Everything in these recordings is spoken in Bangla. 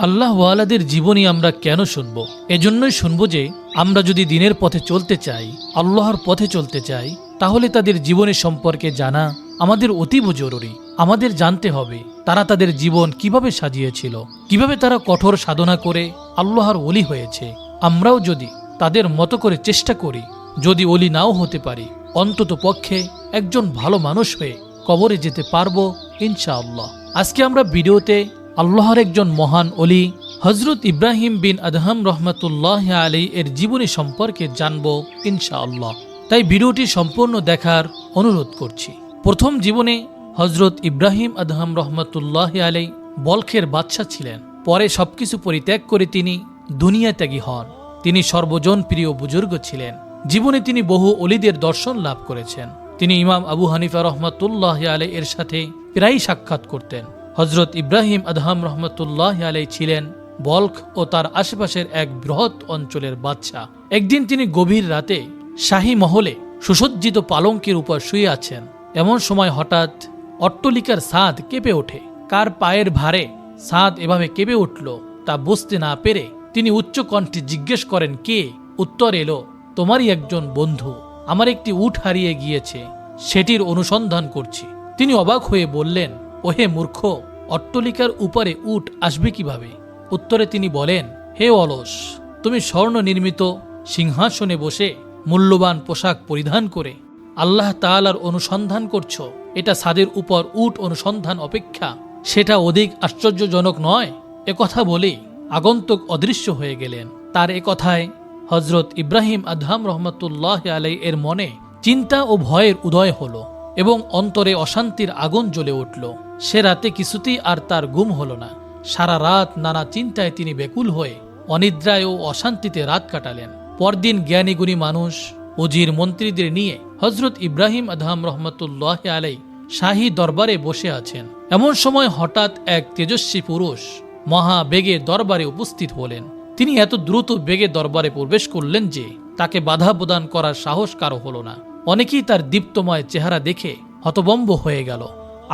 আল্লাহ ওয়ালাদের জীবনী আমরা কেন শুনব? এজন্যই শুনব যে আমরা যদি দিনের পথে চলতে চাই, আল্লাহর পথে চলতে চাই, তাহলে তাদের জীবনের সম্পর্কে জানা আমাদের অতীব জরুরি। আমাদের জানতে হবে তারা তাদের জীবন কীভাবে সাজিয়েছিল, কীভাবে তারা কঠোর সাধনা করে আল্লাহর ওলি হয়েছে। আমরাও যদি তাদের মতো করে চেষ্টা করি, যদি ওলি নাও হতে পারি, অন্তত পক্ষে একজন ভালো মানুষ হয়ে কবরে যেতে পারব ইনশাআল্লাহ। আজকে আমরা ভিডিওতে আল্লাহর একজন মহান অলি হজরত ইব্রাহিম বিন আদহাম রহমতুল্লাহ আলী এর জীবনী সম্পর্কে জানব ইনশাআল্লাহ। তাই ভিডিওটি সম্পূর্ণ দেখার অনুরোধ করছি। প্রথম জীবনে হজরত ইব্রাহিম আদহাম রহমতুল্লাহ আলী বলখের বাদশা ছিলেন। পরে সবকিছু পরিত্যাগ করে তিনি দুনিয়া ত্যাগী হন। তিনি সর্বজন প্রিয় বুজুর্গ ছিলেন। জীবনে তিনি বহু অলিদের দর্শন লাভ করেছেন। তিনি ইমাম আবু হানিফা রহমতুল্লাহ আলী এর সাথে প্রায়ই সাক্ষাৎ করতেন। হজরত ইব্রাহিম আদহাম রহমতুল্লাহ আলাই ছিলেন বলখ ও তার আশেপাশের এক বৃহৎ অঞ্চলের বাদশাহ। একদিন তিনি গভীর রাতে শাহী মহলে সুসজ্জিত পালঙ্কের উপর শুয়ে আছেন। এমন সময় হঠাৎ অট্টলিকার সাদ কেঁপে ওঠে। কার পায়ের ভারে সাদ এভাবে কেঁপে উঠল তা বুঝতে না পেরে তিনি উচ্চ কণ্ঠে জিজ্ঞেস করেন, কে? উত্তর এলো, তোমারই একজন বন্ধু। আমার একটি উট হারিয়ে গিয়েছে। সেটির অনুসন্ধান করছি। তিনি অবাক হয়ে বললেন ওহে মূর্খ, অট্টলিকার উপরে উট আসবে কীভাবে? উত্তরে তিনি বলেন, হে অলস, তুমি স্বর্ণ নির্মিত সিংহাসনে বসে মূল্যবান পোশাক পরিধান করে আল্লাহ তাআলার অনুসন্ধান করছ। এটা সাদের উপর উট অনুসন্ধান অপেক্ষা। সেটা অধিক আশ্চর্যজনক নয়? একথা বলেই আগন্তুক অদৃশ্য হয়ে গেলেন। তার এ কথায় হজরত ইব্রাহিম আদহাম রহমতুল্লাহ আলাই এর মনে চিন্তা ও ভয়ের উদয় হলো। এবং অন্তরে অশান্তির আগুন জ্বলে উঠল। সে রাতে কিছুতেই আর তার গুম হল না। সারা রাত নানা চিন্তায় তিনি বেকুল হয়ে অনিদ্রায় ও অশান্তিতে রাত কাটালেন। পরদিন জ্ঞানীগুণী মানুষ, উজির মন্ত্রীদের নিয়ে হজরত ইব্রাহিম আদহাম রহমতুল্লাহ আলাই শাহী দরবারে বসে আছেন। এমন সময় হঠাৎ এক তেজস্বী পুরুষ মহা বেগে দরবারে উপস্থিত হলেন। তিনি এত দ্রুত বেগে দরবারে প্রবেশ করলেন যে তাকে বাধা প্রদান করার সাহস কারও হল না। অনেকেই তার দীপ্তময় চেহারা দেখে হতবম্ব হয়ে গেল।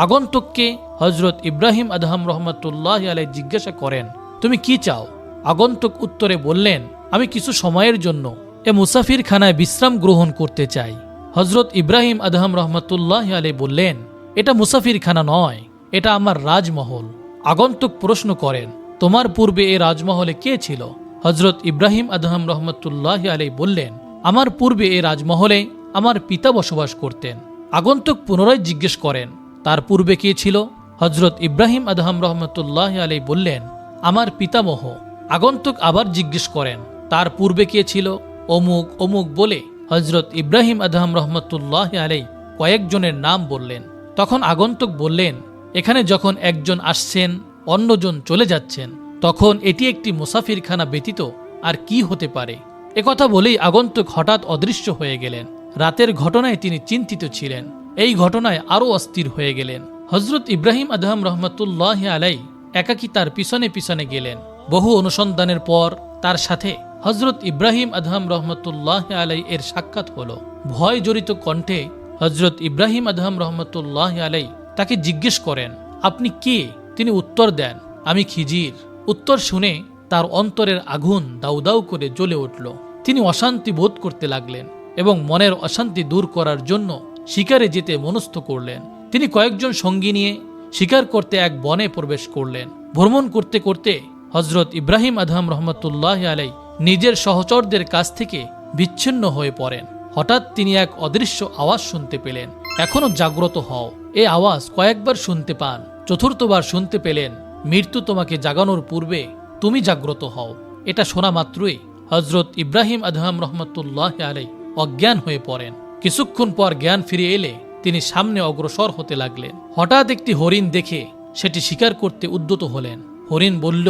আগন্তুককে হজরত ইব্রাহিম আদহাম রহমতুল্লাহ আলাই জিজ্ঞাসা করেন, তুমি কি চাও? আগন্তুক উত্তরে বললেন, আমি কিছু সময়ের জন্য এ মুসাফির খানায় বিশ্রাম গ্রহণ করতে চাই। হজরত ইব্রাহিম আদহাম রহমতুল্লাহ আলাই বললেন, এটা মুসাফির খানা নয়, এটা আমার রাজমহল। আগন্তুক প্রশ্ন করেন, তোমার পূর্বে এ রাজমহলে কে ছিল? হজরত ইব্রাহিম আদহাম রহমতুল্লাহ আলাই বললেন, আমার পূর্বে এ রাজমহলে আমার পিতা বসবাস করতেন। আগন্তুক পুনরায় জিজ্ঞেস করেন, তার পূর্বে কে ছিল? হজরত ইব্রাহিম আদহাম রহমতুল্লাহ আলাই বললেন, আমার পিতামহ। আগন্তুক আবার জিজ্ঞেস করেন, তার পূর্বে কে ছিল? অমুক অমুক বলে হজরত ইব্রাহিম আদহাম রহমতুল্লাহ আলাই কয়েকজনের নাম বললেন। তখন আগন্তুক বললেন, এখানে যখন একজন আসছেন, অন্যজন চলে যাচ্ছেন, তখন এটি একটি মুসাফিরখানা ব্যতীত আর কি হতে পারে? একথা বলেই আগন্তুক হঠাৎ অদৃশ্য হয়ে গেলেন। রাতের ঘটনায় তিনি চিন্তিত ছিলেন। এই ঘটনায় আরও অস্থির হয়ে গেলেন। হজরত ইব্রাহিম আদহাম রহমতুল্লাহ আলাই একাকি তার পিছনে পিছনে গেলেন। বহু অনুসন্ধানের পর তার সাথে হজরত ইব্রাহিম আদহাম রহমতুল্লাহ আলাই এর সাক্ষাৎ হল। ভয় জড়িত কণ্ঠে হজরত ইব্রাহিম আদহাম রহমতুল্লাহ আলাই তাকে জিজ্ঞেস করেন, আপনি কে? তিনি উত্তর দেন, আমি খিজির। উত্তর শুনে তার অন্তরের আগুন দাউ দাউ করে জ্বলে উঠল। তিনি অশান্তি বোধ করতে লাগলেন। এবং মনের অশান্তি দূর করার জন্য শিকারে যেতে মনস্থ করলেন। তিনি কয়েকজন সঙ্গী নিয়ে শিকার করতে এক বনে প্রবেশ করলেন। ভ্রমণ করতে করতে হজরত ইব্রাহিম আদহাম রহমতুল্লাহ আলাই নিজের সহচরদের কাছ থেকে বিচ্ছিন্ন হয়ে পড়েন। হঠাৎ তিনি এক অদৃশ্য আওয়াজ শুনতে পেলেন। এখনও জাগ্রত হও। এ আওয়াজ কয়েকবার শুনতে পান। চতুর্থবার শুনতে পেলেন, মৃত্যু তোমাকে জাগানোর পূর্বে তুমি জাগ্রত হও। এটা শোনা মাত্রই হজরত ইব্রাহিম আদহাম রহমতুল্লাহ আলাই অজ্ঞান হয়ে পড়েন। কিছুক্ষণ পর জ্ঞান ফিরে এলে তিনি সামনে অগ্রসর হতে লাগলেন। হঠাৎ একটি হরিণ দেখে সেটি শিকার করতে উদ্যত হলেন। হরিণ বলল,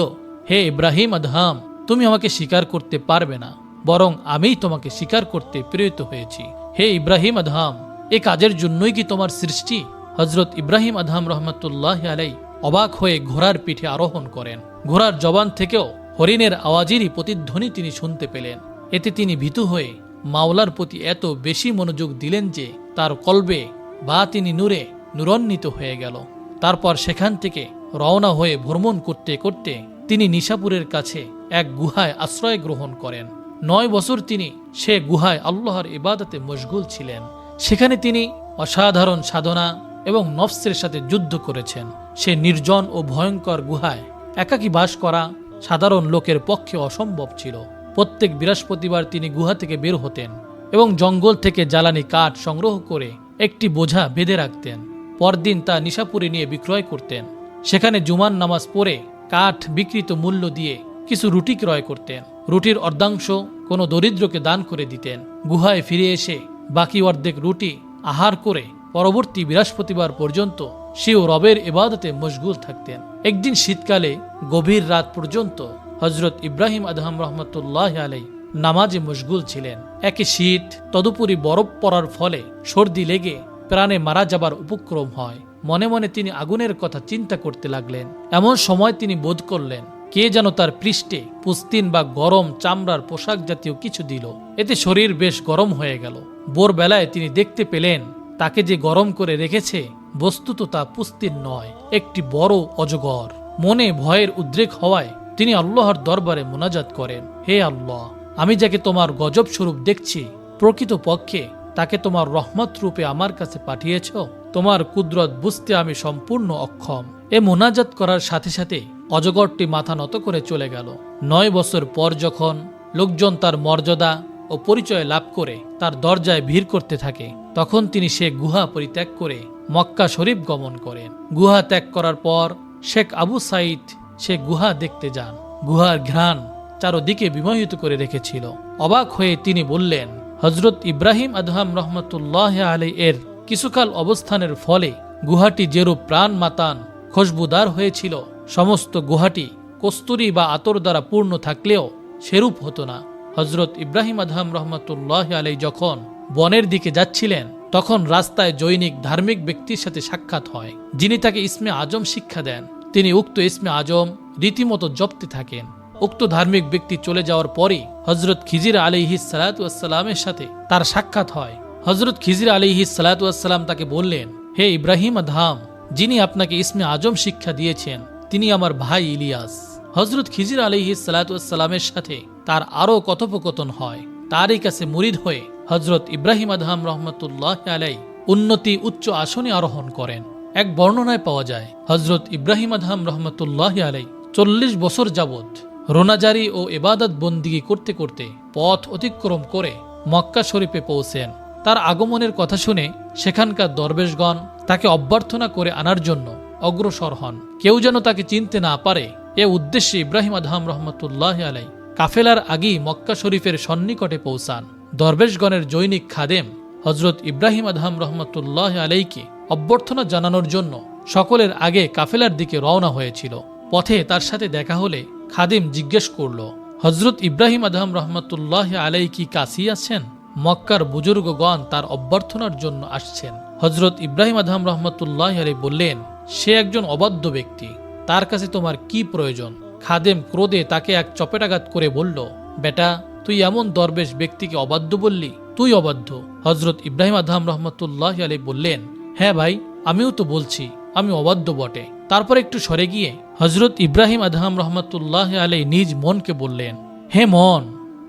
হে ইব্রাহিম আদহাম, তুমি আমাকে শিকার করতে পারবে না, বরং আমিই তোমাকে শিকার করতে প্রেরিত হয়েছি। হে ইব্রাহিম আদহাম, এ কাজের জন্যই কি তোমার সৃষ্টি? হজরত ইব্রাহিম আদহাম রহমতুল্লাহ আলাই অবাক হয়ে ঘোড়ার পিঠে আরোহণ করেন। ঘোড়ার জবান থেকেও হরিণের আওয়াজেরই প্রতিধ্বনি তিনি শুনতে পেলেন। এতে তিনি ভীতু হয়ে মাওলার প্রতি এত বেশি মনোযোগ দিলেন যে তার কলবে বা তিনি নূরে নূরান্বিত হয়ে গেল। তারপর সেখান থেকে রওনা হয়ে ভ্রমণ করতে করতে তিনি নিশাপুরের কাছে এক গুহায় আশ্রয় গ্রহণ করেন। নয় বছর তিনি সে গুহায় আল্লাহর ইবাদতে মশগুল ছিলেন। সেখানে তিনি অসাধারণ সাধনা এবং নফসের সাথে যুদ্ধ করেছেন। সে নির্জন ও ভয়ঙ্কর গুহায় একাকী বাস করা সাধারণ লোকের পক্ষে অসম্ভব ছিল। প্রত্যেক বৃহস্পতিবার তিনি গুহা থেকে বের হতেন এবং জঙ্গল থেকে জ্বালানি কাঠ সংগ্রহ করে একটি বোঝা বেঁধে রাখতেন। পরদিন তা নিশাপুরে নিয়ে বিক্রয় করতেন। সেখানে জুমান নামাজ পড়ে কাঠ বিকৃত মূল্য দিয়ে কিছু রুটি ক্রয় করতেন। রুটির অর্ধাংশ কোনো দরিদ্রকে দান করে দিতেন। গুহায় ফিরে এসে বাকি অর্ধেক রুটি আহার করে পরবর্তী বৃহস্পতিবার পর্যন্ত সেও রবের এবাদতে মশগুল থাকতেন। একদিন শীতকালে গভীর রাত পর্যন্ত হজরত ইব্রাহিম আদহাম রহমতুল্লাহ আলাই নামাজে মশগুল ছিলেন। একে শীত, তদুপরি বরফ পড়ার ফলে সর্দি লেগে প্রাণে মারা যাবার উপক্রম হয়। মনে মনে তিনি আগুনের কথা চিন্তা করতে লাগলেন। এমন সময় তিনি বোধ করলেন, কে যেন তার পৃষ্ঠে পুস্তিন বা গরম চামড়ার পোশাক জাতীয় কিছু দিল। এতে শরীর বেশ গরম হয়ে গেল। ভোরবেলায় তিনি দেখতে পেলেন, তাকে যে গরম করে রেখেছে, বস্তুত তা পুস্তিন নয়, একটি বড় অজগর। মনে ভয়ের উদ্রেক হওয়ায় তিনি আল্লাহর দরবারে মোনাজাত করেন, হে আল্লাহ, আমি যাকে তোমার গজব স্বরূপ দেখছি প্রকৃত পক্ষে তাকে তোমার রহমত রূপে আমার কাছে পাঠিয়েছ, তোমার কুদরত বুঝতে আমি সম্পূর্ণ অক্ষম। এ মোনাজাত করার সাথে সাথে অজগরটি মাথা নত করে চলে গেল। নয় বছর পর যখন লোকজন তার মর্যাদা ও পরিচয় লাভ করে তার দরজায় ভিড় করতে থাকে, তখন তিনি সে গুহা পরিত্যাগ করে মক্কা শরীফ গমন করেন। গুহা ত্যাগ করার পর শেখ আবু সাইদ সে গুহা দেখতে যান। গুহার ঘ্রাণ চারোদিকে বিমোহিত করে রেখেছিল। অবাক হয়ে তিনি বললেন হজরত ইব্রাহিম আদহাম রহমতুল্লাহ আলী এর কিছুকাল অবস্থানের ফলে গুহাটি যেরূপ প্রাণ মাতান খুশবুদার হয়েছিল, সমস্ত গুহাটি কস্তুরি বা আতর দ্বারা পূর্ণ থাকলেও সেরূপ হতো না। হজরত ইব্রাহিম আদহাম রহমতুল্লাহ আলাই যখন বনের দিকে যাচ্ছিলেন, তখন রাস্তায় জৈনিক ধার্মিক ব্যক্তির সাথে সাক্ষাৎ হয়, যিনি তাকে ইসমে আজম শিক্ষা দেন। তিনি উক্ত ইসমে আজম রীতিমতো জপতে থাকেন। উক্ত ধার্মিক ব্যক্তি চলে যাওয়ার পরে হজরত খিজির আলিহি সালাতামের সাথে তার সাক্ষাৎ হয়। হজরত খিজির আলিহি সালাতাম তাকে বললেন, হে ইব্রাহিম আধাম যিনি আপনাকে ইসমে আজম শিক্ষা দিয়েছেন, তিনি আমার ভাই ইলিয়াস। হজরত খিজির আলিহি সালাতামের সাথে তার আরও কথোপকথন হয়। তারই কাছে মুরিদ হয়ে হজরত ইব্রাহিম আদহাম রহমতুল্লাহ আলাই উন্নতি উচ্চ আসনে আরোহণ করেন। এক বর্ণনায় পাওয়া যায় হজরত ইব্রাহিম আদহাম রহমতুল্লাহ আলাই চল্লিশ বছর যাবৎ রোনাজারি ও এবাদত বন্দিগি করতে করতে পথ অতিক্রম করে মক্কা শরীফে পৌঁছেন। তার আগমনের কথা শুনে সেখানকার দরবেশগণ তাকে অভ্যর্থনা করে আনার জন্য অগ্রসর হন। কেউ যেন তাকে চিনতে না পারে, এ উদ্দেশ্যে ইব্রাহিম আদহাম রহমতুল্লাহ আলাই কাফেলার আগেই মক্কা শরীফের সন্নিকটে পৌঁছান। দরবেশগণের জৈনিক খাদেম হজরত ইব্রাহিম আদহাম রহমতুল্লাহ আলাইকে অভ্যর্থনা জানানোর জন্য সকলের আগে কাফেলার দিকে রওনা হয়েছিল। পথে তার সাথে দেখা হলে খাদিম জিজ্ঞেস করল হজরত ইব্রাহিম আদহাম রহমতুল্লাহ আলাই কি কাশি আছেন? মক্কার বুজুর্গগণ তার অভ্যর্থনার জন্য আসছেন। হজরত ইব্রাহিম আদহাম রহমতুল্লাহ আলাই বললেন, সে একজন অবাধ্য ব্যক্তি, তার কাছে তোমার কি প্রয়োজন? খাদেম ক্রোধে তাকে এক চপেটাঘাত করে বলল, বেটা, তুই এমন দরবেশ ব্যক্তিকে অবাধ্য বললি, তুই অবাধ্য। হজরত ইব্রাহিম আদহাম রহমতুল্লাহ আলী বললেন হ্যাঁ ভাই, আমিও তো বলছি, আমি অবাধ্য বটে। তারপর একটু সরে গিয়ে হজরত ইব্রাহিম আদহাম রহমতুল্লাহ আলী নিজ মনকে বললেন, হে মন,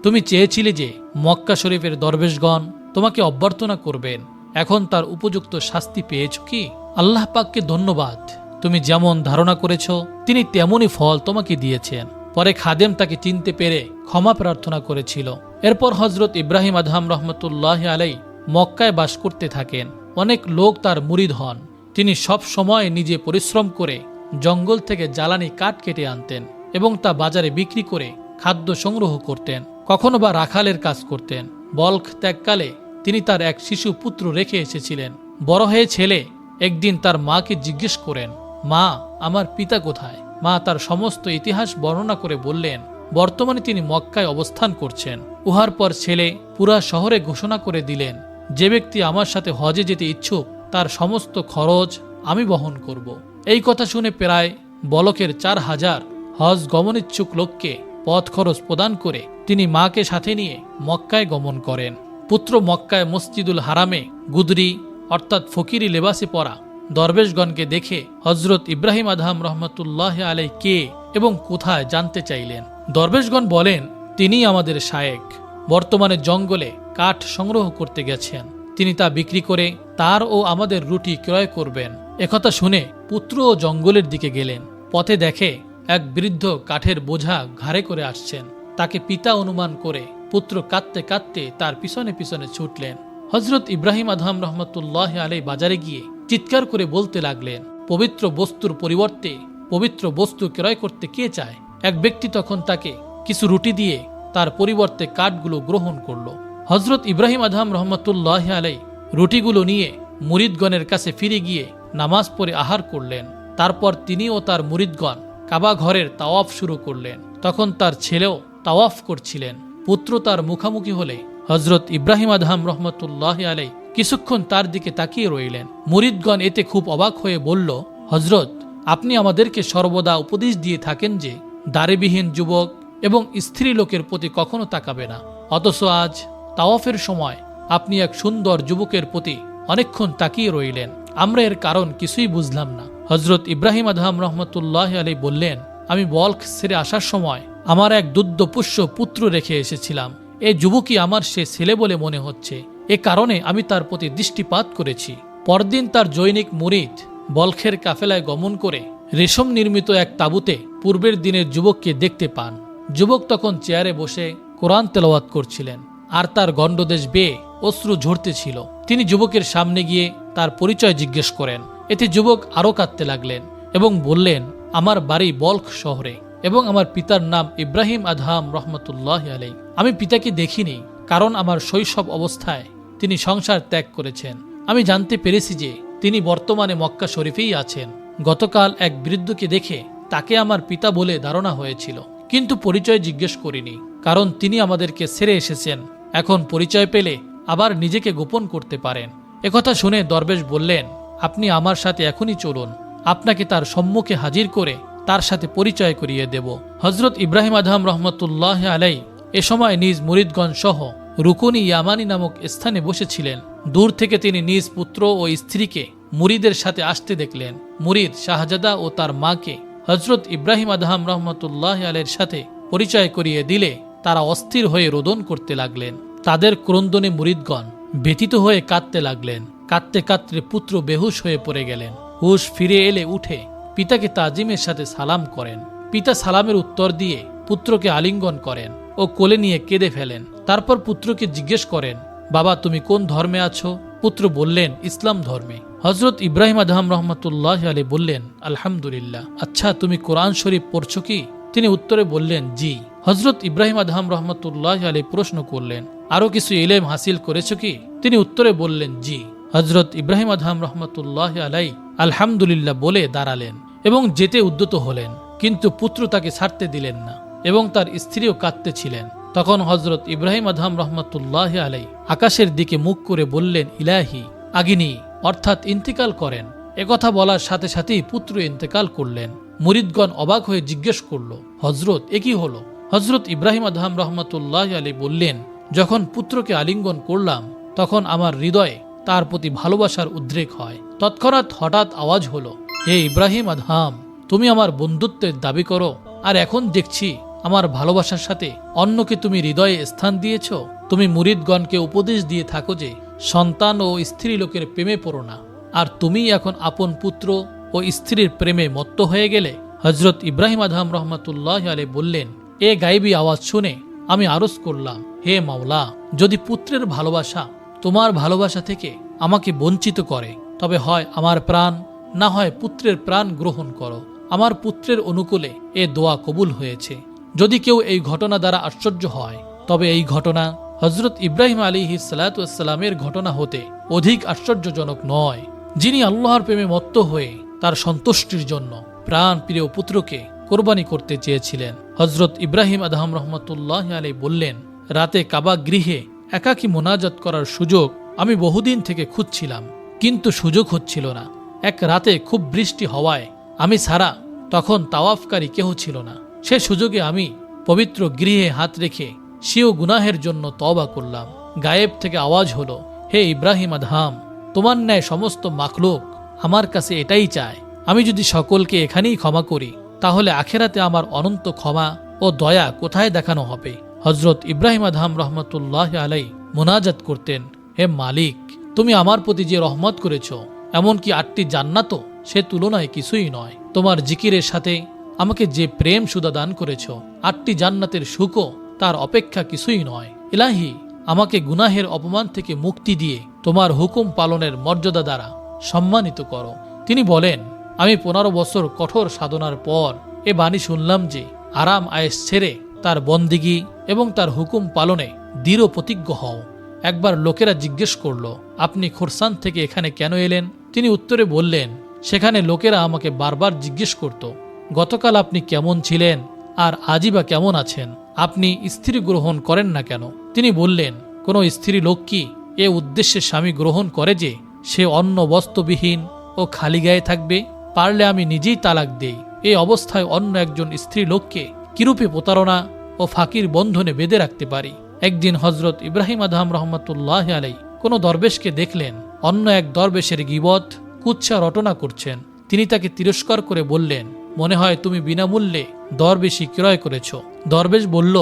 তুমি চেয়েছিলে যে মক্কা শরীফের দরবেশগণ তোমাকে অভ্যর্থনা করবেন। এখন তার উপযুক্ত শাস্তি পেয়েছ কি? আল্লাহ পাককে ধন্যবাদ। তুমি যেমন ধারণা করেছ, তিনি তেমনই ফল তোমাকে দিয়েছেন। পরে খাদেম তাকে চিনতে পেরে ক্ষমা প্রার্থনা করেছিল। এরপর হজরত ইব্রাহিম আদহাম রহমতুল্লাহ আলাই মক্কায় বাস করতে থাকেন। অনেক লোক তার মুরিদ হন। তিনি সব সময় নিজে পরিশ্রম করে জঙ্গল থেকে জ্বালানি কাঠ কেটে আনতেন এবং তা বাজারে বিক্রি করে খাদ্য সংগ্রহ করতেন, কখনো বা রাখালের কাজ করতেন। বল্ক ত্যাগকালে তিনি তার এক শিশু পুত্র রেখে এসেছিলেন। বড় হয়ে ছেলে একদিন তার মাকে জিজ্ঞেস করেন, মা, আমার পিতা কোথায়? মা তার সমস্ত ইতিহাস বর্ণনা করে বললেন, বর্তমানে তিনি মক্কায় অবস্থান করছেন। উহার পর ছেলে পুরা শহরে ঘোষণা করে দিলেন যে ব্যক্তি আমার সাথে হজে যেতে ইচ্ছুক, তার সমস্ত খরচ আমি বহন করব। এই কথা শুনে প্রায় বলকের চার হাজার হজ গমনিচ্ছুক লোককে পথ খরচ প্রদান করে তিনি মাকে সাথে নিয়ে মক্কায় গমন করেন। পুত্র মক্কায় মসজিদুল হারামে গুদরি, অর্থাৎ ফকিরি লেবাসে পরা দরবেশগণকে দেখে হজরত ইব্রাহিম আদহাম রহমতুল্লাহ আলাই কে এবং কোথায় জানতে চাইলেন? দরবেশগণ বলেন তিনি আমাদের শায়েক। বর্তমানে জঙ্গলে কাঠ সংগ্রহ করতে গেছেন। তিনি তা বিক্রি করে তার ও আমাদের রুটি ক্রয় করবেন। একথা শুনে পুত্র ও জঙ্গলের দিকে গেলেন। পথে দেখে এক বৃদ্ধ কাঠের বোঝা ঘাড়ে করে আসছেন। তাকে পিতা অনুমান করে পুত্র কাঁদতে কাঁদতে তার পিছনে পিছনে ছুটলেন। হজরত ইব্রাহিম আদহাম রহমতুল্লাহ আলাই বাজারে গিয়ে চিৎকার করে বলতে লাগলেন, পবিত্র বস্তুর পরিবর্তে পবিত্র বস্তু ক্রয় করতে কে চায়? এক ব্যক্তি তখন তাকে কিছু রুটি দিয়ে তার পরিবর্তে কাঠগুলো গ্রহণ করল। হজরত ইব্রাহিম আধাম রহমতুল্লাহ আলাই রুটিগুলো নিয়ে মুরিদগণের কাছে ফিরে গিয়ে নামাজ পড়ে আহার করলেন। তারপর তিনি ও তার মুরিদগণ কাবা ঘরের তাওয়াফ শুরু করলেন। তখন তার ছেলেও তাওয়াফ করছিলেন। পুত্র তার মুখামুখি হলে হজরত ইব্রাহিম আদহাম রহমতুল্লাহ আলাই কিছুক্ষণ তার দিকে তাকিয়ে রইলেন। মুরিদগণ এতে খুব অবাক হয়ে বলল, হজরত, আপনি আমাদেরকে সর্বদা উপদেশ দিয়ে থাকেন যে, দাড়িবিহীন যুবক এবং স্ত্রী লোকের প্রতি কখনো তাকাবে না। অথচ আজ তাওয়াফের সময় আপনি এক সুন্দর যুবকের প্রতি অনেকক্ষণ তাকিয়ে রইলেন। আমরা এর কারণ কিছুই বুঝলাম না। হজরত ইব্রাহিম আদহাম রহমতুল্লাহ আলী বললেন, আমি বলখ ছেড়ে আসার সময় আমার এক দুদ্ধ পুষ্য পুত্র রেখে এসেছিলাম। এ যুবকই আমার সে ছেলে বলে মনে হচ্ছে। এ কারণে আমি তার প্রতি দৃষ্টিপাত করেছি। পরদিন তার জৈনিক মুরিদ বলখের কাফেলায় গমন করে রেশম নির্মিত এক তাঁবুতে পূর্বের দিনের যুবককে দেখতে পান। যুবক তখন চেয়ারে বসে কোরআন তেলাওয়াত করছিলেন। আর তার গণ্ডদেশ বেয়ে অশ্রু ঝরতেছিল তিনি যুবকের সামনে গিয়ে তার পরিচয় জিজ্ঞেস করেন। এতে যুবক আরও কাঁদতে লাগলেন এবং বললেন, আমার বাড়ি বলখ শহরে এবং আমার পিতার নাম ইব্রাহিম আদহাম রহমতুল্লাহ আলাই আমি পিতাকে দেখিনি, কারণ আমার শৈশব অবস্থায় তিনি সংসার ত্যাগ করেছেন। আমি জানতে পেরেছি যে তিনি বর্তমানে মক্কা শরীফেই আছেন। গতকাল এক বৃদ্ধকে দেখে তাকে আমার পিতা বলে ধারণা হয়েছিল। কিন্তু পরিচয় জিজ্ঞেস করিনি, কারণ তিনি আমাদেরকে ছেড়ে এসেছেন এখন পরিচয় পেলে আবার নিজেকে গোপন করতে পারেন। একথা শুনে দরবেশ বললেন, আপনি আমার সাথে এখনই চলুন। আপনাকে তার সম্মুখে হাজির করে তার সাথে পরিচয় করিয়ে দেব। হজরত ইব্রাহিম আদহাম রহমতুল্লাহ আলাই এ সময় নিজ মুরিদগঞ্জ সহ রুকুনি ইয়ামানি নামক স্থানে বসেছিলেন। দূর থেকে তিনি নিজ পুত্র ও স্ত্রীকে মুরিদের সাথে আসতে দেখলেন। মুরিদ শাহজাদা ও তার মাকে হজরত ইব্রাহিম আদহাম রহমতুল্লাহ আলের সাথে পরিচয় করিয়ে দিলে তারা অস্থির হয়ে রোদন করতে লাগলেন। তাদের ক্রন্দনে মুরিদগণ ব্যথিত হয়ে কাঁদতে লাগলেন। কাঁদতে কাঁদতে পুত্র বেহুশ হয়ে পড়ে গেলেন। হুশ ফিরে এলে উঠে পিতাকে তাজিমের সাথে সালাম করেন। পিতা সালামের উত্তর দিয়ে পুত্রকে আলিঙ্গন করেন ও কোলে নিয়ে কেঁদে ফেলেন। তারপর পুত্রকে জিজ্ঞেস করেন, বাবা, তুমি কোন ধর্মে আছো? পুত্র বললেন, ইসলাম ধর্মে। হজরত ইব্রাহিম আদহাম রহমতুল্লাহ আলী বললেন, আলহামদুলিল্লাহ। আচ্ছা তুমি কোরআন শরীফ পড়ছো কি? তিনি উত্তরে বললেন, জি। হজরত ইব্রাহিম আদহাম রহমতুল্লাহ আলী প্রশ্ন করলেন, আরও কিছু ইলেম হাসিল করেছ কি? তিনি উত্তরে বললেন, জি। হজরত ইব্রাহিম আদহাম রহমতুল্লাহ আলাই আলহামদুলিল্লাহ বলে দাঁড়ালেন এবং যেতে উদ্যত হলেন, কিন্তু পুত্র তাকে ছাড়তে দিলেন না এবং তার স্ত্রীও কাঁদতে ছিলেন। তখন হজরত ইব্রাহিম আদহাম রহমতুল্লাহ আলাই আকাশের দিকে মুখ করে বললেন, ইলাহি, আগিনী, অর্থাৎ ইন্তিকাল করেন। একথা বলার সাথে সাথেই পুত্র ইন্তেকাল করলেন। মুরিদগণ অবাক হয়ে জিজ্ঞেস করল, হজরত, এ কি হলো? হজরত ইব্রাহিম আদহাম রহমতুল্লাহ আলী বললেন, যখন পুত্রকে আলিঙ্গন করলাম, তখন আমার হৃদয়ে তার প্রতি ভালোবাসার উদ্রেক হয়। তৎক্ষণাৎ হঠাৎ আওয়াজ হলো, হে ইব্রাহিম আদহাম, তুমি আমার বন্ধুত্বের দাবি করো, আর এখন দেখছি আমার ভালোবাসার সাথে অন্যকে তুমি হৃদয়ে স্থান দিয়েছ। তুমি মুরিদগণকে উপদেশ দিয়ে থাকো যে, সন্তান ও স্ত্রী লোকের প্রেমে পড়ো না। আর তুমি এখন আপন পুত্র ও স্ত্রীর প্রেমে মত্ত হয়ে গেলে? হজরত ইব্রাহিম আদহাম রহমতুল্লাহ আলে বললেন এ গাইবি আওয়াজ শুনে আমি আরজ করলাম, হে মাওলা, যদি পুত্রের ভালোবাসা তোমার ভালোবাসা থেকে আমাকে বঞ্চিত করে, তবে হয় আমার প্রাণ, না হয় পুত্রের প্রাণ গ্রহণ করো। আমার পুত্রের অনুকূলে এ দোয়া কবুল হয়েছে। যদি কেউ এই ঘটনা দ্বারা আশ্চর্য হয়, তবে এই ঘটনা হজরত ইব্রাহিম আলী সালাতামের ঘটনা হতে অধিক আশ্চর্যজনক নয়। যিনি আল্লাহর প্রেমে মত্ত হয়ে তার সন্তুষ্টির জন্য প্রাণ প্রিয় পুত্রকে কোরবানি করতে চেয়েছিলেন। হজরত ইব্রাহিম আদহাম রহমতুল্লাহ আলী বললেন, রাতে কাবা গৃহে একাকী মোনাজাত করার সুযোগ আমি বহুদিন থেকে খুঁজছিলাম, কিন্তু সুযোগ হচ্ছিল না। এক রাতে খুব বৃষ্টি হওয়ায় আমি ছাড়া তখন তাওয়াফকারী কেহ ছিল না। সে সুযোগে আমি পবিত্র গৃহে হাত রেখে সিও গুনাহের জন্য তবা করলাম। গায়েব থেকে আওয়াজ হলো, হে ইব্রাহিম আদহাম, তোমার ন্যায় সমস্ত মাখলুক আমার কাছে এটাই চায়। আমি যদি সকলকে এখানেই ক্ষমা করি তাহলে আখেরাতে আমার অনন্ত ক্ষমা ও দয়া কোথায় দেখানো হবে? হজরত ইব্রাহিম আদহাম রহমতুল্লাহ আলাই মোনাজাত করতেন, হে মালিক, তুমি আমার প্রতি যে রহমত করেছ এমনকি আটটি জান্নাতও? সে তুলনায় কিছুই নয়। তোমার জিকিরের সাথে আমাকে যে প্রেম সুদা দান করেছ, আটটি জান্নাতের সুখও তার অপেক্ষা কিছুই নয়। ইলাহি, আমাকে গুনাহের অপমান থেকে মুক্তি দিয়ে তোমার হুকুম পালনের মর্যাদা দ্বারা সম্মানিত করো। তিনি বলেন আমি পনেরো বছর কঠোর সাধনার পর এ বাণী শুনলাম যে আরাম আয়েস ছেড়ে তার বন্দিগি এবং তার হুকুম পালনে দৃঢ় প্রতিজ্ঞ হও। একবার লোকেরা জিজ্ঞেস করল, আপনি খোরসান থেকে এখানে কেন এলেন? তিনি উত্তরে বললেন, সেখানে লোকেরা আমাকে বারবার জিজ্ঞেস করত, গতকাল আপনি কেমন ছিলেন? আর আজই বা কেমন আছেন? আপনি স্ত্রী গ্রহণ করেন না কেন? তিনি বললেন, কোনো স্ত্রী লোক কি এ উদ্দেশ্যে স্বামী গ্রহণ করে যে সে অন্ন বস্ত্রবিহীন ও খালি গায়ে থাকবে? পারলে আমি নিজেই তালাক দেই। এই অবস্থায় অন্য একজন স্ত্রী লোককে কিরূপে প্রতারণা ও ফাঁকির বন্ধনে বেঁধে রাখতে পারি? একদিন হজরত ইব্রাহিম আদহাম রহমতুল্লাহ আলাই কোনো দরবেশকে দেখলেন, অন্য এক দরবেশের গিবত কুচ্ছা রটনা করছেন। তিনি তাকে তিরস্কার করে বললেন, মনে হয় তুমি বিনামূল্যে দরবেশি ক্রয় করেছ। দরবেশ বলল,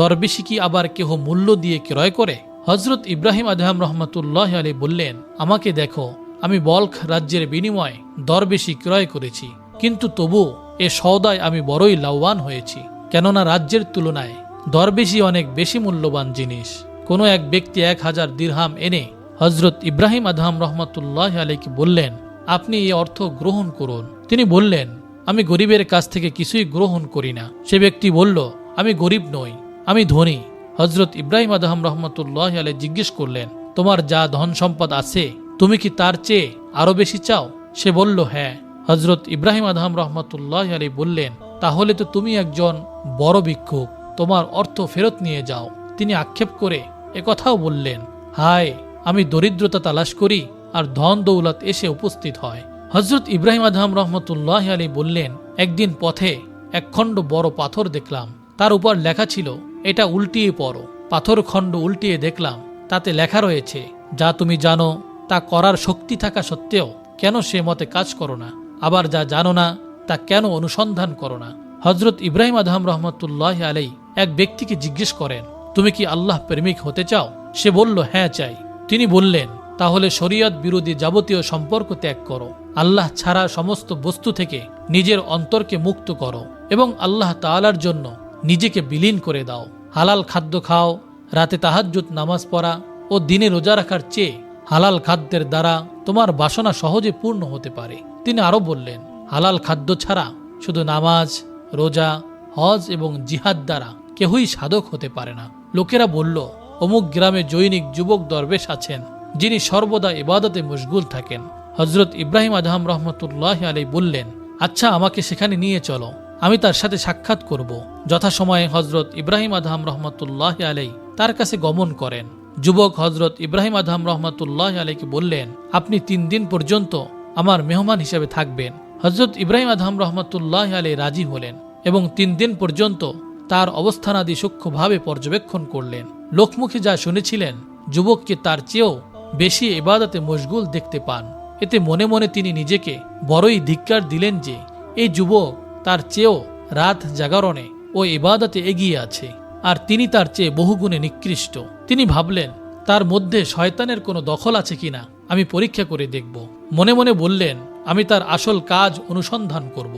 দরবেশি কি আবার কেহ মূল্য দিয়ে ক্রয় করে? হজরত ইব্রাহিম আদহাম রহমতুল্লাহ আলী বললেন, আমাকে দেখো। আমি বলখ রাজ্যের বিনিময়ে দরবেশি ক্রয় করেছি। কিন্তু তবু এ সওদায় আমি বড়ই লাভবান হয়েছি। কেননা রাজ্যের তুলনায় দরবেশি অনেক বেশি মূল্যবান জিনিস। কোনো এক ব্যক্তি এক হাজার দিরহাম এনে হজরত ইব্রাহিম আদহাম রহমতুল্লাহ আলীকে বললেন, আপনি এই অর্থ গ্রহণ করুন। তিনি বললেন, আমি গরিবের কাছ থেকে কিছুই গ্রহণ করি না। সে ব্যক্তি বলল, আমি গরিব নই, আমি ধনী। হজরত ইব্রাহিম আদহাম রহমতুল্লাহ আলী জিজ্ঞেস করলেন, তোমার যা ধন সম্পদ আছে তুমি কি তার চেয়ে আরও বেশি চাও? সে বলল হ্যাঁ। হজরত ইব্রাহিম আদহাম রহমতুল্লাহ আলী বললেন, তাহলে তো তুমি একজন বড় ভিক্ষুক, তোমার অর্থ ফেরত নিয়ে যাও। তিনি আক্ষেপ করে একথাও বললেন, হায়, আমি দরিদ্রতা তালাশ করি আর ধন দৌলত এসে উপস্থিত হয়। হজরত ইব্রাহিম আদহাম রহমতুল্লাহ আলী বললেন, একদিন পথে একখণ্ড বড় পাথর দেখলাম। তার উপর লেখা ছিল, এটা উল্টিয়ে পড়ো। পাথর খণ্ড উল্টিয়ে দেখলাম, তাতে লেখা রয়েছে, যা তুমি জানো তা করার শক্তি থাকা সত্ত্বেও কেন সে মতে কাজ করো না? আবার যা জানো না, তা কেন অনুসন্ধান করো না? হজরত ইব্রাহিম আদহাম রহমতুল্লাহ আলাই এক ব্যক্তিকে জিজ্ঞেস করেন, তুমি কি আল্লাহ প্রেমিক হতে চাও? সে বলল হ্যাঁ চাই। তিনি বললেন, তাহলে শরীয়ত বিরোধী যাবতীয় সম্পর্ক ত্যাগ করো। আল্লাহ ছাড়া সমস্ত বস্তু থেকে নিজের অন্তরকে মুক্ত করো এবং আল্লাহ তাআলার জন্য নিজেকে বিলীন করে দাও। হালাল খাদ্য খাও, রাতে তাহাজ্জুদ, নামাজ পড়া ও দিনে রোজা রাখার চেয়ে হালাল খাদ্যের দ্বারা তোমার বাসনা সহজে পূর্ণ হতে পারে। তিনি আরও বললেন, হালাল খাদ্য ছাড়া শুধু নামাজ, রোজা, হজ এবং জিহাদ দ্বারা কেহই সাধক হতে পারে না। লোকেরা বলল, অমুক গ্রামে জৈনিক যুবক দরবেশ আছেন, যিনি সর্বদা ইবাদতে মশগুল থাকেন। হজরত ইব্রাহিম আদহাম রহমতুল্লাহ আলী বললেন আচ্ছা আমাকে সেখানে নিয়ে চলো, আমি তার সাথে সাক্ষাৎ করব। যথাসময়ে হজরত ইব্রাহিম আদহাম রহমতুল্লাহ আলাই তার কাছে গমন করেন। যুবক হজরত ইব্রাহিম আদহাম রহমতুল্লাহ আলীকে বললেন, আপনি তিন দিন পর্যন্ত আমার মেহমান হিসেবে থাকবেন। হজরত ইব্রাহিম আদহাম রহমতুল্লাহ আলী রাজি হলেন এবং তিন দিন পর্যন্ত তার অবস্থানাদি সূক্ষ্মভাবে পর্যবেক্ষণ করলেন। লোকমুখে যা শুনেছিলেন, যুবককে তার চেয়েও বেশি এবাদতে মশগুল দেখতে পান। এতে মনে মনে তিনি নিজেকে বড়ই ধিক্কার দিলেন যে, এই যুবক তার চেয়েও রাত জাগরণে ও ইবাদতে এগিয়ে আছে, আর তিনি তার চেয়ে বহুগুণে নিকৃষ্ট। তিনি ভাবলেন, তার মধ্যে শয়তানের কোনো দখল আছে কিনা আমি পরীক্ষা করে দেখব। মনে মনে বললেন, আমি তার আসল কাজ অনুসন্ধান করব,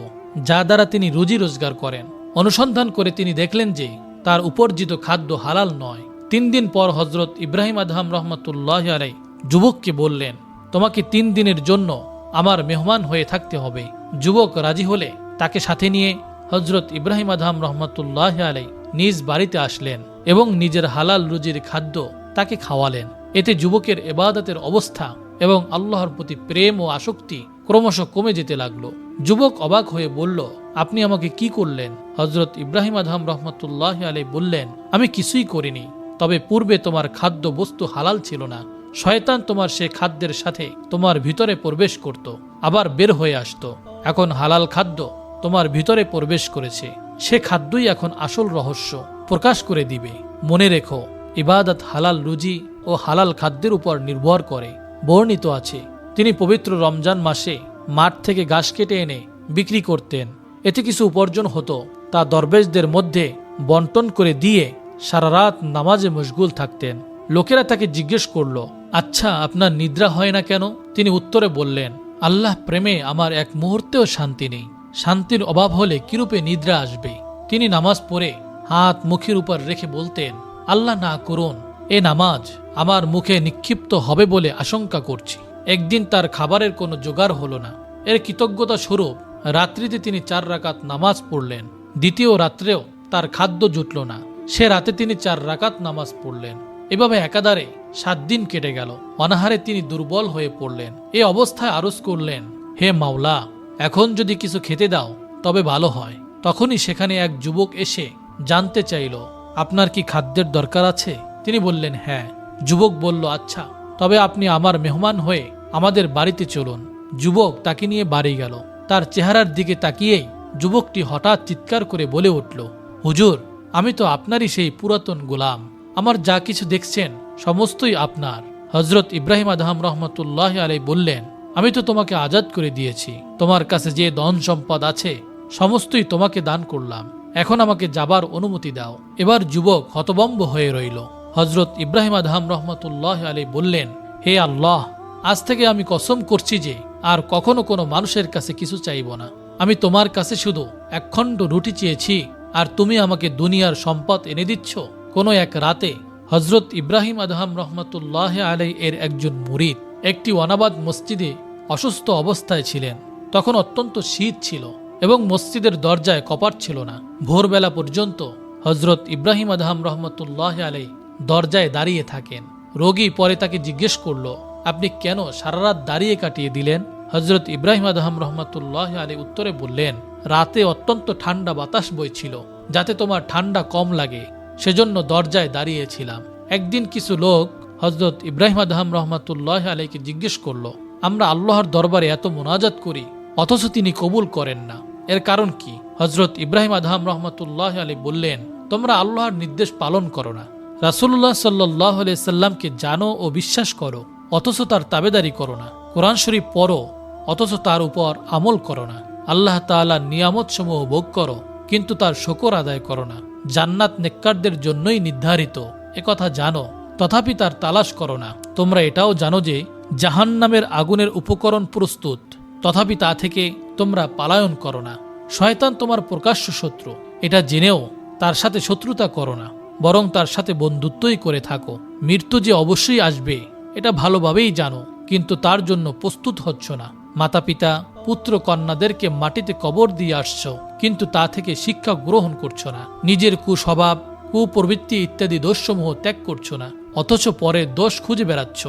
যা দ্বারা তিনি রুজি রোজগার করেন। অনুসন্ধান করে তিনি দেখলেন যে, তার উপার্জিত খাদ্য হালাল নয়। তিন দিন পর হজরত ইব্রাহিম আদহাম রহমতুল্লাহ আলাই যুবককে বললেন, তোমাকে তিন দিনের জন্য আমার মেহমান হয়ে থাকতে হবে। যুবক রাজি হলে তাকে সাথে নিয়ে হজরত ইব্রাহিম আদহাম রহমতুল্লাহ আলাই নিজ বাড়িতে আসলেন। এবং নিজের হালাল রুজির খাদ্য তাকে খাওয়ালেন। এতে যুবকের এবাদতের অবস্থা এবং আল্লাহর প্রতি প্রেম ও আসক্তি ক্রমশ কমে যেতে লাগল। যুবক অবাক হয়ে বলল, আপনি আমাকে কি করলেন? হজরত ইব্রাহিম আদহাম রহমতুল্লাহ আলাই বললেন, আমি কিছুই করিনি, তবে পূর্বে তোমার খাদ্য বস্তু হালাল ছিল না। শয়তান তোমার সে খাদ্যের সাথে তোমার ভিতরে প্রবেশ করত, আবার বের হয়ে আসতো। এখন হালাল খাদ্য তোমার ভিতরে প্রবেশ করেছে। সে খাদ্যই এখন আসল রহস্য। প্রকাশ করে দিবে। মনে রেখো, ইবাদত হালাল রুজি ও হালাল খাদ্যের উপর নির্ভর করে। বর্ণিত আছে, তিনি পবিত্র রমজান মাসে মাঠ থেকে ঘাস কেটে এনে বিক্রি করতেন। এতে কিছু উপার্জন হতো, তা দরবেশদের মধ্যে বন্টন করে দিয়ে সারা রাত নামাজে মশগুল থাকতেন। লোকেরা তাকে জিজ্ঞেস করল আচ্ছা আপনার নিদ্রা হয় না কেন? তিনি উত্তরে বললেন, আল্লাহ প্রেমে আমার এক মুহূর্তেও শান্তি নেই। শান্তির অভাব হলে কিরূপে নিদ্রা আসবে? তিনি নামাজ পড়ে হাত মুখের উপর রেখে বলতেন, আল্লাহ না করুন, এ নামাজ আমার মুখে নিক্ষিপ্ত হবে বলে আশঙ্কা করছি। একদিন তার খাবারের কোনো জোগাড় হলো না। এর কৃতজ্ঞতা স্বরূপ রাত্রিতে তিনি চার রাকাত নামাজ পড়লেন। দ্বিতীয় রাত্রেও তার খাদ্য জুটল না। সে রাতে তিনি চার রাকাত নামাজ পড়লেন। এভাবে একাধারে সাত দিন কেটে গেল। অনাহারে তিনি দুর্বল হয়ে পড়লেন। এ অবস্থায় আরজ করলেন, হে মাওলা, এখন যদি কিছু খেতে দাও, তবে ভালো হয়। তখনই সেখানে এক যুবক এসে জানতে চাইল, আপনার কি খাদ্যের দরকার আছে? তিনি বললেন হ্যাঁ। যুবক বলল আচ্ছা তবে আপনি আমার মেহমান হয়ে আমাদের বাড়িতে চলুন। যুবক তাকে নিয়ে বাড়ি গেল। তার চেহারার দিকে তাকিয়েই যুবকটি হঠাৎ চিৎকার করে বলে উঠল, হুজুর, আমি তো আপনারই সেই পুরাতন গোলাম। আমার যা কিছু দেখছেন সমস্তই আপনার। হজরত ইব্রাহিম আদহাম রহমতুল্লাহ আলাই বললেন, আমি তো তোমাকে আজাদ করে দিয়েছি। তোমার কাছে যে ধন সম্পদ আছে, সমস্তই তোমাকে দান করলাম। এখন আমাকে যাবার অনুমতি দাও। এবার যুবক হতবম্ব হয়ে রইল। হজরত ইব্রাহিম আদহাম রহমতুল্লাহ আলী বললেন, হে আল্লাহ, আজ থেকে আমি কসম করছি যে আর কখনো কোনো মানুষের কাছে কিছু চাইব না। আমি তোমার কাছে শুধু একখণ্ড রুটি চেয়েছি, আর তুমি আমাকে দুনিয়ার সম্পদ এনে দিচ্ছ। কোনো এক রাতে হজরত ইব্রাহিম আদহাম রহমতুল্লাহ আলাই এর একজন মুরিদ একটি অনাবাদ মসজিদে অসুস্থ অবস্থায় ছিলেন। তখন অত্যন্ত শীত ছিল। এবং মসজিদের দরজায় কপাট ছিল না। ভোরবেলা পর্যন্ত হজরত ইব্রাহিম আদহাম রহমতুল্লাহ আলাই দরজায় দাঁড়িয়ে থাকেন। রোগী পরে তাকে জিজ্ঞেস করল, আপনি কেন সারা রাত দাঁড়িয়ে কাটিয়ে দিলেন? হজরত ইব্রাহিম আদহাম রহমতুল্লাহ আলী উত্তরে বললেন, রাতে অত্যন্ত ঠান্ডা বাতাস বইছিল, যাতে তোমার ঠান্ডা কম লাগে। সেজন্য দরজায় দাঁড়িয়েছিলাম। একদিন কিছু লোক হজরত ইব্রাহিম আদহাম রহমতুল্লাহ আলীকে জিজ্ঞেস করল, আমরা আল্লাহর দরবারে এত মোনাজাত করি অথচ তিনি কবুল করেন না। এর কারণ কি? হজরত ইব্রাহিম আদহাম রহমতুল্লাহ আলী বললেন, তোমরা আল্লাহর নির্দেশ পালন করো না। রাসুল্লাহ সাল্লাহ সাল্লামকে জানো ও বিশ্বাস করো, অথচ তার তাবেদারি করো না। কোরআন শরীফ পড়ো, অথচ তার উপর আমল করো না। আল্লাহ তাআলার নিয়ামত সমূহ ভোগ করো, কিন্তু তার শকর আদায় করো না। জান্নাত নেককারদের জন্যই নির্ধারিত। একথা জানো, তথাপি তার তালাশ করো না। তোমরা এটাও জানো যে, জাহান্নামের আগুনের উপকরণ প্রস্তুত। তথাপি তা থেকে তোমরা পালায়ন করো না। শয়তান তোমার প্রকাশ্য শত্রু। এটা জেনেও তার সাথে শত্রুতা করো না, বরং তার সাথে বন্ধুত্বই করে থাকো। মৃত্যু যে অবশ্যই আসবে, এটা ভালোভাবেই জানো, কিন্তু তার জন্য প্রস্তুত হচ্ছ না। মাতা পিতা পুত্র কন্যাদেরকে মাটিতে কবর দিয়ে আসছ, কিন্তু তা থেকে শিক্ষা গ্রহণ করছ না। নিজের কুস্বভাব, কুপ্রবৃত্তি ইত্যাদি দোষসমূহ ত্যাগ করছ না, অথচ পরে দোষ খুঁজে বেড়াচ্ছ।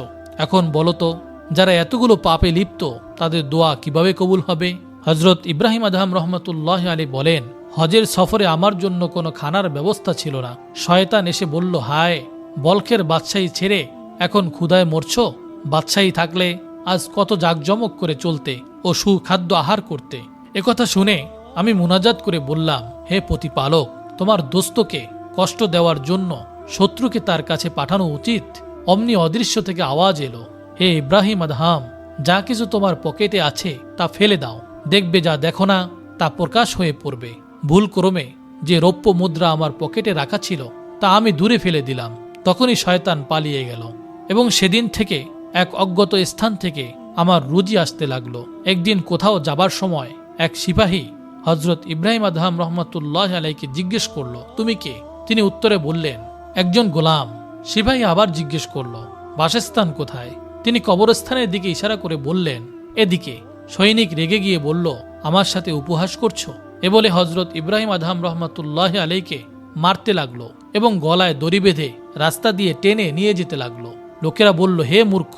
এখন বলো তো যারা এতগুলো পাপে লিপ্ত, তাদের দোয়া কীভাবে কবুল হবে? হজরত ইব্রাহিম আদহাম রহমতুল্লাহ আলী বলেন, হজের সফরে আমার জন্য কোনো খানার ব্যবস্থা ছিল না। শয়তান এসে বলল, হায়, বলখের বাদশাহী ছেড়ে এখন ক্ষুধায় মরছ? বাদশাহী থাকলে আজ কত জাঁকজমক করে চলতে ও সুখাদ্য আহার করতে? একথা শুনে আমি মুনাজাত করে বললাম, হে প্রতিপালক, তোমার দোস্তকে কষ্ট দেওয়ার জন্য শত্রুকে তার কাছে পাঠানো উচিত? অমনি অদৃশ্য থেকে আওয়াজ এলো। হে ইব্রাহিম আদহাম, যা কিছু তোমার পকেটে আছে তা ফেলে দাও। দেখবে যা দেখো না, তা প্রকাশ হয়ে পড়বে। ভুল ক্রমে যে রৌপ্য মুদ্রা আমার পকেটে রাখা ছিল, তা আমি দূরে ফেলে দিলাম। তখনই শয়তান পালিয়ে গেল এবং সেদিন থেকে এক অজ্ঞত স্থান থেকে আমার রুজি আসতে লাগল। একদিন কোথাও যাবার সময় এক সিপাহী হজরত ইব্রাহিম আদহাম রহমতুল্লাহ আলাইকে জিজ্ঞেস করল, তুমি কে? তিনি উত্তরে বললেন, একজন গোলাম। সিপাহী আবার জিজ্ঞেস করল, বাসস্থান কোথায়? তিনি কবরস্থানের দিকে ইশারা করে বললেন, এদিকে। সৈনিক রেগে গিয়ে বলল, আমার সাথে উপহাস করছ? এ বলে হজরত ইব্রাহিম আদহাম রহমতুল্লাহ আলাইকে মারতে লাগল এবং গলায় দড়ি বেঁধে রাস্তা দিয়ে টেনে নিয়ে যেতে লাগল। লোকেরা বলল, হে মূর্খ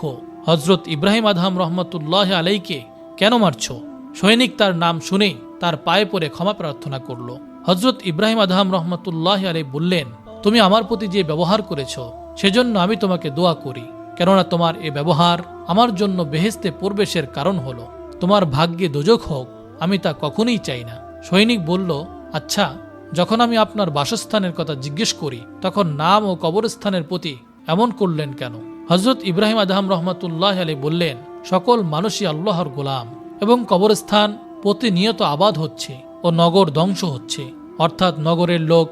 হজরত ইব্রাহিম আদহাম রহমতুল্লাহ আলাইকে কেন মারছ? সৈনিক তার নাম শুনেই তার পায়ে পড়ে ক্ষমা প্রার্থনা করল। হজরত ইব্রাহিম আদহাম রহমতুল্লাহ আলাই বললেন, তুমি আমার প্রতি যে ব্যবহার করেছ, সেজন্য আমি তোমাকে দোয়া করি। কেননা তোমার এ ব্যবহার আমার জন্য বেহেস্তে প্রবেশের কারণ হলো, তোমার ভাগ্যে দোজক হোক, আমি তা কখনোই চাই না। সৈনিক বলল আচ্ছা যখন আমি আপনার বাসস্থানের কথা জিজ্ঞেস করি, তখন নাম ও কবরস্থানের প্রতি এমন করলেন কেন? হজরত ইব্রাহিম আদহাম রহমতুল্লাহ আলী বললেন, সকল মানুষই আল্লাহর গোলাম এবং কবরস্থান প্রতিনিয়ত আবাদ হচ্ছে ও নগর ধ্বংস হচ্ছে। অর্থাৎ নগরের লোক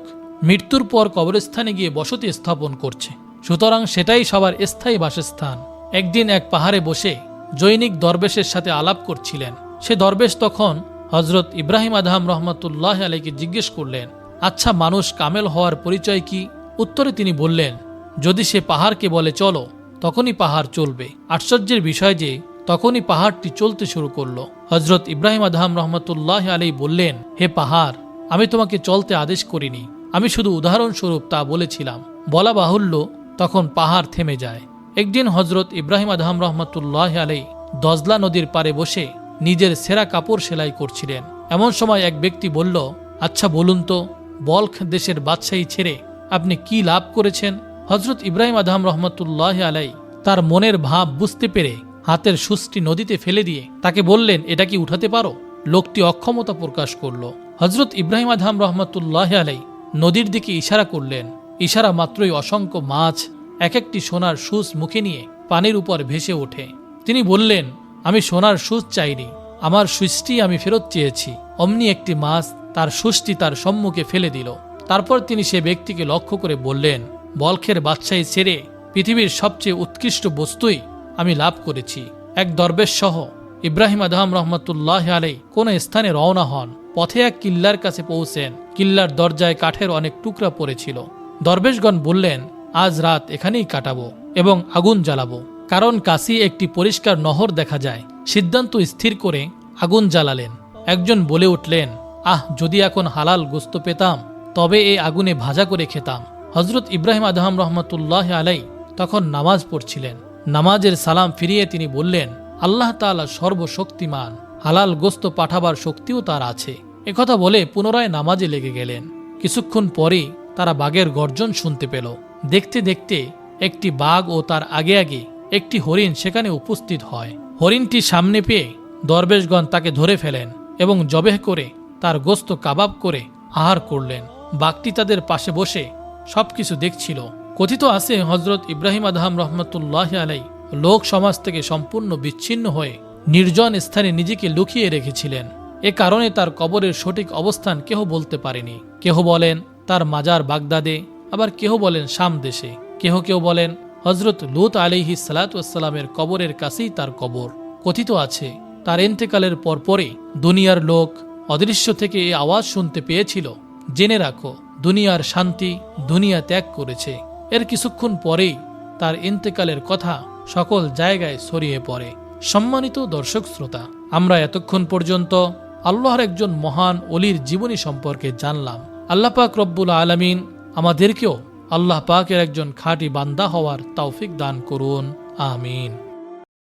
মৃত্যুর পর কবরস্থানে গিয়ে বসতি স্থাপন করছে। সুতরাং সেটাই সবার স্থায়ী বাসস্থান। একদিন এক পাহাড়ে বসে জৈনিক দরবেশের সাথে আলাপ করছিলেন। সে দরবেশ তখন হজরত ইব্রাহিম আদহাম রহমতুল্লাহ আলীকে জিজ্ঞেস করলেন আচ্ছা মানুষ কামেল হওয়ার পরিচয় কি? উত্তরে তিনি বললেন, যদি সে পাহাড়কে বলে চলো, তখনই পাহাড় চলবে। আশ্চর্যের বিষয় যে, তখনই পাহাড়টি চলতে শুরু করল। হজরত ইব্রাহিম আদহাম রহমতুল্লাহ আলী বললেন, হে পাহাড়, আমি তোমাকে চলতে আদেশ করিনি। আমি শুধু উদাহরণস্বরূপ তা বলেছিলাম। বলা বাহুল্য তখন পাহাড় থেমে যায়। একদিন হজরত ইব্রাহিম আদহাম রহমতুল্লাহ আলী দজলা নদীর পারে বসে নিজের সেরা কাপড় সেলাই করছিলেন। এমন সময় এক ব্যক্তি বলল আচ্ছা বলুন তো, বলখ দেশের বাদশাহী ছেড়ে আপনি কি লাভ করেছেন? হজরত ইব্রাহিম আদহাম রহমতুল্লাহ আলাই তার মনের ভাব বুঝতে পেরে হাতের সুষ্টি নদীতে ফেলে দিয়ে তাকে বললেন, এটা কি উঠাতে পারো? লোকটি অক্ষমতা প্রকাশ করল। হজরত ইব্রাহিম আদহাম রহমতুল্লাহ আলাই নদীর দিকে ইশারা করলেন ইশারা মাত্রই অসংখ্য মাছ এক একটি সোনার সুস মুখে নিয়ে পানির উপর ভেসে ওঠে। তিনি বললেন, আমি সোনার সুচ চাইনি, আমার সুচটি আমি ফেরত চেয়েছি। অমনি একটি মাছ তার সুচটি তার সম্মুখে ফেলে দিল। তারপর তিনি সে ব্যক্তিকে লক্ষ্য করে বললেন, বলখের বাদশাহী ছেড়ে পৃথিবীর সবচেয়ে উৎকৃষ্ট বস্তুই আমি লাভ করেছি। এক দরবেশ সহ ইব্রাহিম আদহাম রহমতুল্লাহ আলাই কোন স্থানে রওনা হন। পথে এক কিল্লার কাছে পৌঁছেন। কিল্লার দরজায় কাঠের অনেক টুকরা পড়েছিল। দরবেশগণ বললেন, আজ রাত এখানেই কাটাবো এবং আগুন জ্বালাবো। কারণ কাশি একটি পরিষ্কার নহর দেখা যায়। সিদ্ধান্ত স্থির করে আগুন জ্বালালেন। একজন বলে উঠলেন, আহ, যদি এখন হালাল গোস্ত পেতাম, তবে এই আগুনে ভাজা করে খেতাম। হজরত ইব্রাহিম আদহাম রহমতুল্লাহ আলাই তখন নামাজ পড়ছিলেন। নামাজের সালাম ফিরিয়ে তিনি বললেন, আল্লাহ তাআলা সর্বশক্তিমান। হালাল গোস্ত পাঠাবার শক্তিও তার আছে। একথা বলে পুনরায় নামাজে লেগে গেলেন। কিছুক্ষণ পরেই তারা বাঘের গর্জন শুনতে পেল। দেখতে দেখতে একটি বাঘ ও তার আগে আগে একটি হরিণ সেখানে উপস্থিত হয়। হরিণটি সামনে পেয়ে দরবেশগণ তাকে ধরে ফেলেন এবং জবেহ করে তার গোস্ত কাবাব করে আহার করলেন। বাঘটি তাদের পাশে বসে সবকিছু দেখছিল। কথিত আছে হজরত ইব্রাহিম আদহাম রহমতুল্লাহ আলাই লোক সমাজ থেকে সম্পূর্ণ বিচ্ছিন্ন হয়ে নির্জন স্থানে নিজেকে লুকিয়ে রেখেছিলেন। এ কারণে তার কবরের সঠিক অবস্থান কেহ বলতে পারেনি। কেহ বলেন তার মাজার বাগদাদে। আবার কেহ বলেন শাম দেশে। কেহ কেউ বলেন হজরত লুত আলিহি সালাতামের কবরের কাছেই তার কবর। কথিত আছে, তার এন্তেকালের পরপরই দুনিয়ার লোক অদৃশ্য থেকে এই আওয়াজ শুনতে পেয়েছিল। জেনে রাখো, দুনিয়ার শান্তি দুনিয়া ত্যাগ করেছে। এর কিছুক্ষণ পরেই তার ইন্তেকালের কথা সকল জায়গায় ছড়িয়ে পড়ে। সম্মানিত দর্শক শ্রোতা, আমরা এতক্ষণ পর্যন্ত আল্লাহর একজন মহান অলির জীবনী সম্পর্কে জানলাম। আল্লাহ পাক রব্বুল আলমিন আমাদেরকেও আল্লাহ পাকের একজন খাঁটি বান্দা হওয়ার তৌফিক দান করুন। আমিন।